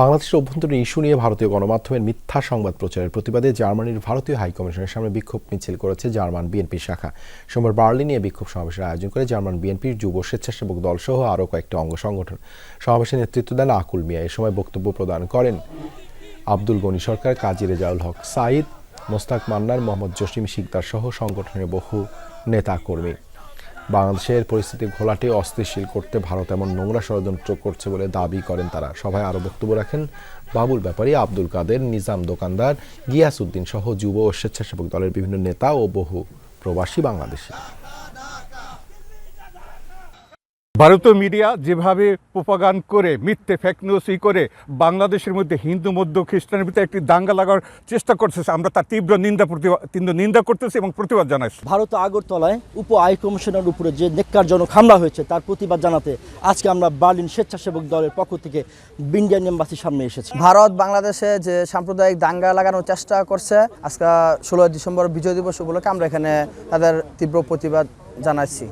বাংলাদেশের অভ্যন্তরীণ ইস্যু নিয়ে ভারতীয় গণমাধ্যমের মিথ্যা সংবাদ প্রচারের প্রতিবাদে জার্মানির ভারতীয় হাইকমিশনের সামনে বিক্ষোভ মিছিল করেছে জার্মান বিএনপি শাখা। সোমবার বার্লিনে বিক্ষোভ সমাবেশের আয়োজন করে জার্মান বিএনপির যুব স্বেচ্ছাসেবক দল সহ আরও কয়েকটি অঙ্গ সংগঠন। সমাবেশে নেতৃত্ব দেন আকুল মিয়া। এ সময় বক্তব্য প্রদান করেন আব্দুল গনি সরকার, কাজী রেজাউল হক সাইদ মোস্তাক মান্নার মোহাম্মদ জসিম শিকদার সহ সংগঠনের বহু নেতা কর্মী বাংলাদেশের পরিস্থিতি ঘোলাটে, অস্থিতিশীল করতে ভারত এমন নোংরা ষড়যন্ত্র করছে বলে দাবি করেন তারা। সভায় আরও বক্তব্য রাখেন বাবুল ব্যাপারী, আব্দুল কাদের, নিজাম দোকানদার গিয়াস উদ্দিন সহ যুব ও স্বেচ্ছাসেবক দলের বিভিন্ন নেতা ও বহু প্রবাসী বাংলাদেশি। ভারতীয় মিডিয়া যেভাবে প্রোপাগান করে মিথ্যে ফেক নিউজ করে বাংলাদেশের মধ্যে হিন্দু মধ্য খ্রিস্টানের ভিতরে একটি দাঙ্গা লাগার চেষ্টা করতেছে আমরা তার তীব্র নিন্দা প্রতিবাদ তীব্র নিন্দা করতেছি এবং প্রতিবাদ জানাচ্ছি ভারত আগরতলায় উপ আই কমিশনের উপরে যে নেককারজনক হামলা হয়েছে তার প্রতিবাদ জানাতে আজকে আমরা বার্লিন স্বেচ্ছাসেবক দলের পক্ষ থেকে ইন্ডিয়ান এম্বাসির সামনে এসেছি। ভারত বাংলাদেশে যে সাম্প্রদায়িক দাঙ্গা লাগানোর চেষ্টা করছে আজকে ষোলোই ডিসেম্বর বিজয় দিবস উপলক্ষে আমরা এখানে তাদের তীব্র প্রতিবাদ জানাচ্ছি